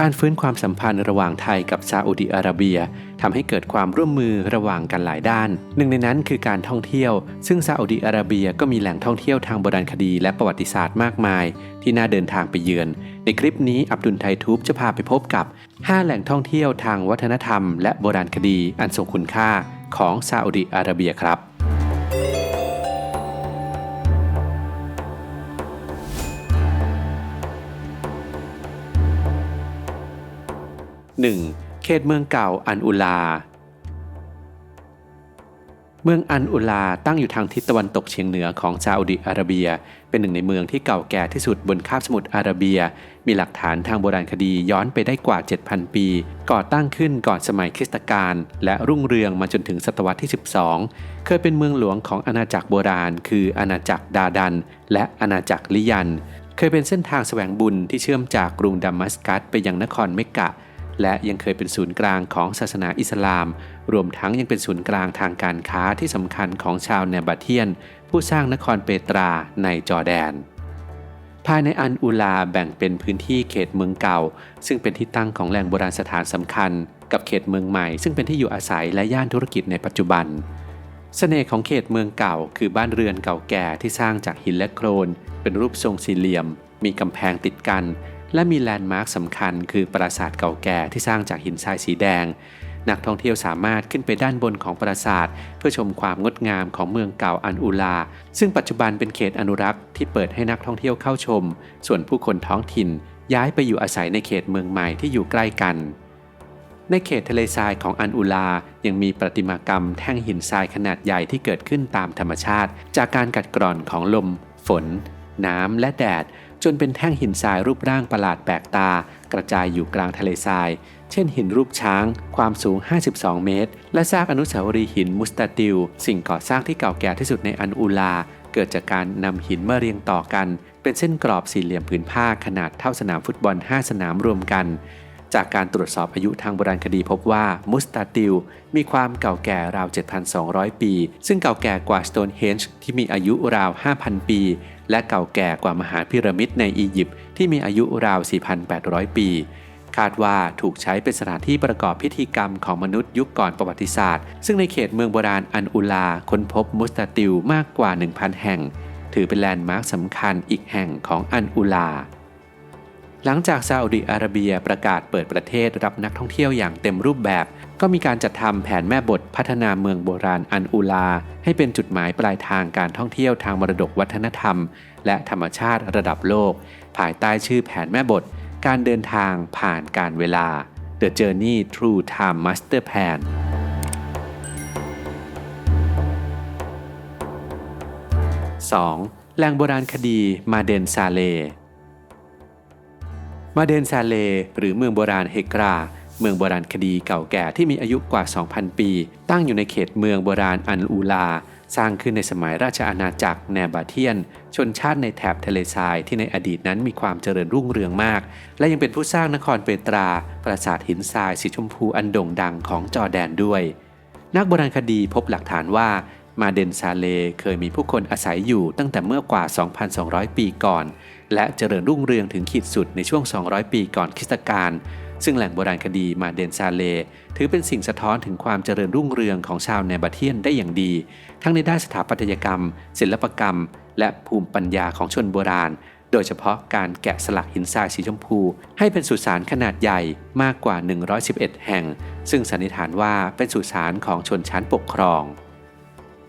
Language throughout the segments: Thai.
การฟื้นความสัมพันธ์ระหว่างไทยกับซาอุดิอาระเบียทำให้เกิดความร่วมมือระหว่างกันหลายด้าน หนึ่งในนั้นคือการท่องเที่ยว ซึ่งซาอุดิอาระเบียก็มีแหล่งท่องเที่ยวทางโบราณคดีและประวัติศาสตร์มากมาย ที่น่าเดินทางไปเยือน ในคลิปนี้อับดุลไททูบจะพาไปพบกับ 5 แหล่งท่องเที่ยวทางวัฒนธรรม และโบราณคดีอันทรงคุณค่าของซาอุดิอาระเบียครับ 1. เขตเมืองเก่าอันอุลา เมืองอันอุลาตั้งอยู่ทางทิศตะวันตกเฉียงเหนือของซาอุดิอาระเบีย เป็นหนึ่งในเมืองที่เก่าแก่ที่สุดบนคาบสมุทรอาระเบีย มีหลักฐานทางโบราณคดีย้อนไปได้กว่า 7,000 ปี ก่อตั้งขึ้นก่อนสมัยคริสตกาลและรุ่งเรืองมาจนถึงศตวรรษที่ 12 เคยเป็นเมืองหลวงของอาณาจักรโบราณ คืออาณาจักรดาดัน และอาณาจักรลิยัน เคยเป็นเส้นทางแสวงบุญที่เชื่อมจากกรุงดัมมัสกัสไปยังนครเมกกะ และยังเคยเป็นศูนย์กลางของศาสนาอิสลาม รวมทั้งยังเป็นศูนย์กลางทางการค้าที่สำคัญของชาวเนบาเทียน ผู้สร้างนครเปตราในจอร์แดน ภายในอันอูลาแบ่งเป็นพื้นที่เขตเมืองเก่า ซึ่งเป็นที่ตั้งของแหล่งโบราณสถานสำคัญ กับเขตเมืองใหม่ซึ่งเป็นที่อยู่อาศัยและย่านธุรกิจในปัจจุบันเสน่ห์ของเขตเมืองเก่า คือบ้านเรือนเก่าแก่ที่สร้างจากหินและโครน เป็นรูปทรงสี่เหลี่ยม มีกำแพงติดกัน และมีแลนด์มาร์คสำคัญคือปราสาทเก่าแก่ที่สร้างจากหินทรายสีแดง นักท่องเที่ยวสามารถขึ้นไปด้านบนของปราสาท เพื่อชมความงดงามของเมืองเก่าอันอูลา ซึ่งปัจจุบันเป็นเขตอนุรักษ์ที่เปิดให้นักท่องเที่ยวเข้าชม ส่วนผู้คนท้องถิ่นย้ายไปอยู่อาศัยในเขตเมืองใหม่ที่อยู่ใกล้กัน ในเขตทะเลทรายของอันอูลา ยังมีประติมากรรมแท่งหินทรายขนาดใหญ่ที่เกิดขึ้นตามธรรมชาติ จากการกัดกร่อนของลม ฝน น้ำและแดด จนเป็นแท่งหินทรายรูปร่างประหลาดแปลกตา กระจายอยู่กลางทะเลทราย เช่นหินรูปช้าง ความสูง 52 เมตร และซากอนุสาวรีย์หินมุสตาติล สิ่งก่อสร้างที่เก่าแก่ที่สุดในอันอูลา เกิดจากการนำหินมาเรียงต่อกัน เป็นเส้นกรอบสี่เหลี่ยมผืนผ้าขนาดเท่าสนามฟุตบอล 5 สนามรวมกัน จากการตรวจสอบอายุทางโบราณคดีพบว่ามุสตาติลมีความเก่าแก่ราว 7,200 ปี ซึ่งเก่าแก่กว่าสโตนเฮนจ์ที่มีอายุราว 5,000 ปี และเก่าแก่กว่ามหาพีระมิดในอียิปต์ที่มีอายุราว 4,800 ปี คาดว่าถูกใช้เป็นสถานที่ประกอบพิธีกรรมของมนุษย์ยุคก่อนประวัติศาสตร์ ซึ่งในเขตเมืองโบราณอันอุลาค้นพบมุสตาติลมากกว่า 1,000 แห่ง ถือเป็นแลนด์มาร์คสำคัญอีกแห่งของอันอุลา หลังจากซาอุดิอาระเบียประกาศเปิดประเทศรับนักท่องเที่ยวอย่างเต็มรูปแบบ ก็มีการจัดทำแผนแม่บทพัฒนาเมืองโบราณอันอูลา ให้เป็นจุดหมายปลายทางการท่องเที่ยวทางมรดกวัฒนธรรม และธรรมชาติระดับโลก ภายใต้ชื่อแผนแม่บท การเดินทางผ่านการเวลา The Journey Through Time Master Plan 2. แหล่งโบราณคดีมาเดนซาเล มาเดนซาเล หรือเมืองโบราณเฮกรา เมืองโบราณคดีเก่าแก่ที่มีอายุกว่า 2,000 ปี ตั้งอยู่ในเขตเมืองโบราณอันอูลา สร้างขึ้นในสมัยราชอาณาจักรแนบาเทียน ชนชาติในแถบทะเลทรายที่ในอดีตนั้นมีความเจริญรุ่งเรืองมาก และยังเป็นผู้สร้างนครเปตรา ปราสาทหินทรายสีชมพูอันโด่งดังของจอร์แดนด้วย นักโบราณคดีพบหลักฐานว่า มาเดนซาเลเคยมีผู้คนอาศัยอยู่ตั้งแต่เมื่อกว่า 2,200 ปีก่อน และเจริญรุ่งเรืองถึงขีดสุดในช่วง 200 ปีก่อนคริสตกาลซึ่งแหล่งโบราณคดีมาเดนซาเล ถือเป็นสิ่งสะท้อนถึงความเจริญรุ่งเรืองของชาวเนบาเทียนได้อย่างดี ทั้งในด้านสถาปัตยกรรม ศิลปกรรม และภูมิปัญญาของชนโบราณ โดยเฉพาะการแกะสลักหินทรายสีชมพู ให้เป็นสุสานขนาดใหญ่มากกว่า 111 แห่ง ซึ่งสันนิษฐานว่าเป็นสุสานของชนชั้นปกครอง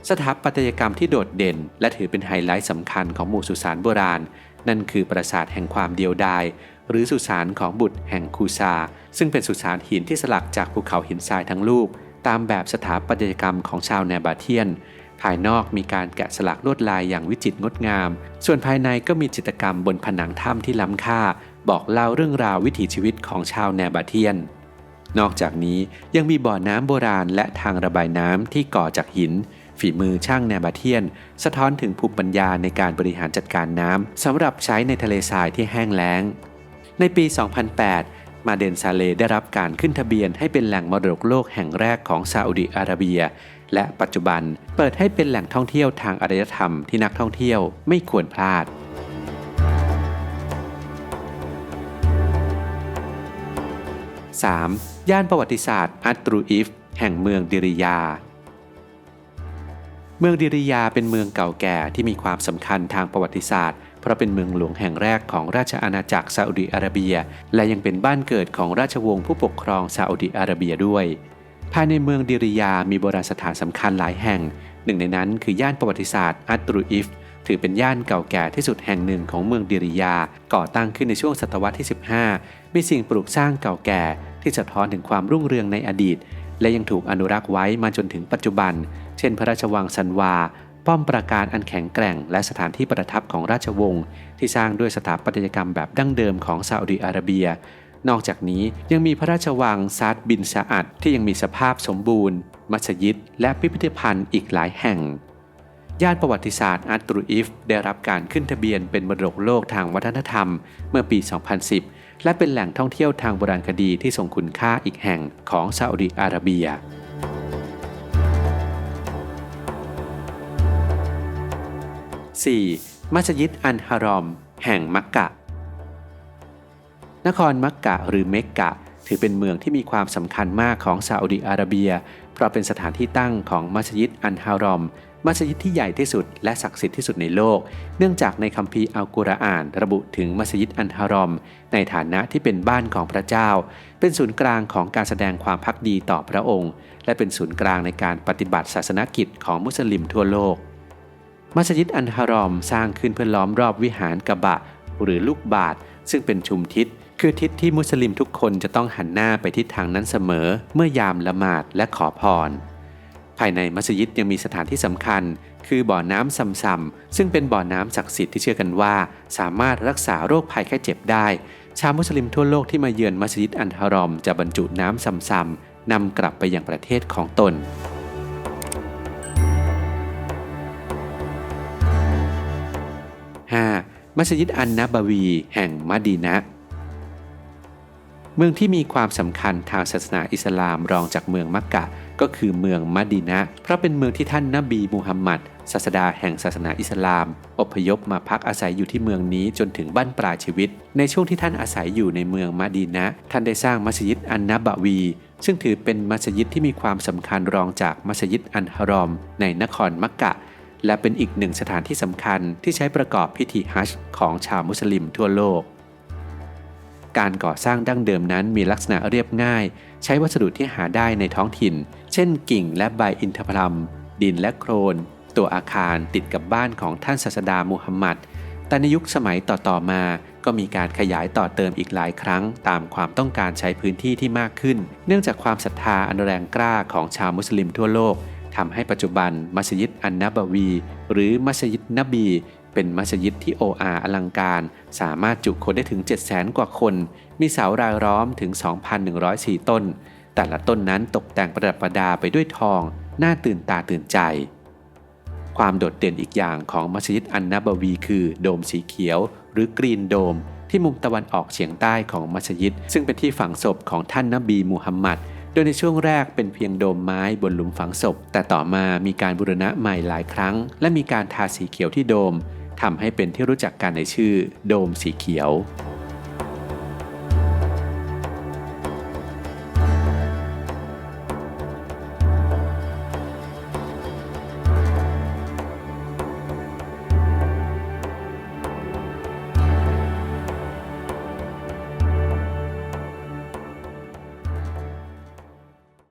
สถาปัตยกรรมที่โดดเด่น และถือเป็นไฮไลท์สำคัญของหมู่สุสานโบราณ นั่นคือปราสาทแห่งความเดียวดาย หรือสุสานของบุตรแห่งคูซา ซึ่งเป็นสุสานหินที่สลักจากภูเขาหินทรายทั้งลูก ตามแบบสถาปัตยกรรมของชาวแนบาเทียน ภายนอกมีการแกะสลักลวดลายอย่างวิจิตรงดงาม ส่วนภายในก็มีจิตรกรรมบนผนังถ้ำที่ล้ำค่า บอกเล่าเรื่องราววิถีชีวิตของชาวแนบาเทียนนอกจากนี้ยังมีบ่อน้ำโบราณและทางระบายน้ำที่ก่อจากหิน ฝีมือช่างแนบาเทียน สะท้อนถึงภูมิปัญญาในการบริหารจัดการน้ำสำหรับใช้ในทะเลทรายที่แห้งแล้ง ในปี 2008 มาเดนซาเลได้รับการขึ้นทะเบียนให้เป็นแหล่งมรดกโลกแห่งแรกของซาอุดิอาระเบีย และปัจจุบันเปิดให้เป็นแหล่งท่องเที่ยวทางอารยธรรมที่นักท่องเที่ยวไม่ควรพลาด 3. ย่านประวัติศาสตร์อัตรูอิฟ แห่งเมืองดิริยา เมืองดิริยาเป็นเมืองเก่าแก่ที่มีความสำคัญทางประวัติศาสตร์ เพราะเป็นเมืองหลวงแห่งแรกของราชอาณาจักรซาอุดิอาระเบีย และยังเป็นบ้านเกิดของราชวงศ์ผู้ปกครองซาอุดิอาระเบียด้วย ภายในเมืองดิริยามีโบราณสถานสำคัญหลายแห่ง หนึ่งในนั้นคือย่านประวัติศาสตร์อัตรูอิฟถือเป็นย่านเก่าแก่ที่สุดแห่งหนึ่งของเมืองดิริยา ก่อตั้งขึ้นในช่วงศตวรรษที่ 15 มีสิ่งปลูกสร้างเก่าแก่ที่สะท้อนถึงความรุ่งเรืองในอดีต และยังถูกอนุรักษ์ไว้มาจนถึงปัจจุบัน เช่น พระราชวังซันวา ป้อมปราการอันแข็งแกร่ง และสถานที่ประทับของราชวงศ์ที่สร้างด้วยสถาปัตยกรรมแบบดั้งเดิมของซาอุดิอาระเบีย นอกจากนี้ยังมีพระราชวังซาดบินซาอัดที่ยังมีสภาพสมบูรณ์ มัสยิด และพิพิธภัณฑ์อีกหลายแห่งย่านประวัติศาสตร์อัตรูอิฟได้รับการขึ้นทะเบียนเป็นมรดกโลกทางวัฒนธรรม เมื่อปี 2010 และเป็นแหล่งท่องเที่ยวทางโบราณคดีที่ทรงคุณค่าอีกแห่งของซาอุดิอาระเบียสี่มัสยิดอันฮารอม แห่งมักกะ นครมักกะหรือเมกกะ ถือเป็นเมืองที่มีความสำคัญมากของซาอุดิอาระเบีย เพราะเป็นสถานที่ตั้งของมัสยิดอันฮารอม มัสยิดที่ใหญ่ที่สุดและศักดิ์สิทธิ์ที่สุดในโลก เนื่องจากในคัมภีร์อัลกุรอาน ระบุถึงมัสยิดอันฮารอม ในฐานะที่เป็นบ้านของพระเจ้า เป็นศูนย์กลางของการแสดงความพักดีต่อพระองค์ และเป็นศูนย์กลางในการปฏิบัติศาสนกิจของมุสลิมทั่วโลก มัสยิดอันฮารอมสร้างขึ้นเพื่อล้อมรอบวิหารกะบะ หรือลูกบาทซึ่งเป็นชุมทิศ คือทิศที่มุสลิมทุกคนจะต้องหันหน้าไปทิศทางนั้นเสมอ เมื่อยามละหมาดและขอพร ภายในมัสยิดยังมีสถานที่สำคัญ คือบ่อน้ำซัมซัมซึ่งเป็นบ่อน้ำศักดิ์สิทธิ์ที่เชื่อกันว่า สามารถรักษาโรคภัยแค่เจ็บได้ ชาวมุสลิมทั่วโลกที่มาเยือนมัสยิดอันฮารอมจะบรรจุน้ำซัมซัมนำกลับไปยังประเทศของตนมัสยิดอันนาบาวี แห่งมะดีนะ เมืองที่มีความสำคัญทางศาสนาอิสลามรองจากเมืองมักกะ ก็คือเมืองมะดีนะ เพราะเป็นเมืองที่ท่านนบีมูฮัมมัดศาสดาแห่งศาสนาอิสลาม อพยพมาพักอาศัยอยู่ที่เมืองนี้จนถึงบั้นปลายชีวิต ในช่วงที่ท่านอาศัยอยู่ในเมืองมะดีนะ ท่านได้สร้างมัสยิดอันนบาวี ซึ่งถือเป็นมัสยิดที่มีความสำคัญรองจากมัสยิดอันฮารอม ในนครมักกะ และเป็นอีกหนึ่งสถานที่สำคัญที่ใช้ประกอบพิธีฮัจญ์ของชาวมุสลิมทั่วโลก การก่อสร้างดั้งเดิมนั้นมีลักษณะเรียบง่าย ใช้วัสดุที่หาได้ในท้องถิ่น เช่นกิ่งและใบอินทผลัม ดินและโครน ตัวอาคารติดกับบ้านของท่านศาสดามูฮัมหมัด แต่ในยุคสมัยต่อๆมา ก็มีการขยายต่อเติมอีกหลายครั้ง ตามความต้องการใช้พื้นที่ที่มากขึ้น เนื่องจากความศรัทธาอันแรงกล้าของชาวมุสลิมทั่วโลกทำให้ปัจจุบันมัสยิดอันนบวี หรือมัสยิดนบี เป็นมัสยิดที่โออาอลังการ สามารถจุคนได้ถึง700,000 กว่าคน มีเสารายล้อมถึง 2,104 ต้น แต่ละต้นนั้นตกแต่งประดับประดาไปด้วยทอง น่าตื่นตาตื่นใจ ความโดดเด่นอีกอย่างของมัสยิดอันนาบวีคือโดมสีเขียว หรือกรีนโดม ที่มุมตะวันออกเฉียงใต้ของมัสยิด ซึ่งเป็นที่ฝังศพของท่านนบีมูฮัมมัดโดยในช่วงแรกเป็นเพียงโดมไม้บนหลุมฝังศพ แต่ต่อมามีการบูรณะใหม่หลายครั้ง และมีการทาสีเขียวที่โดม ทำให้เป็นที่รู้จักกันในชื่อโดมสีเขียว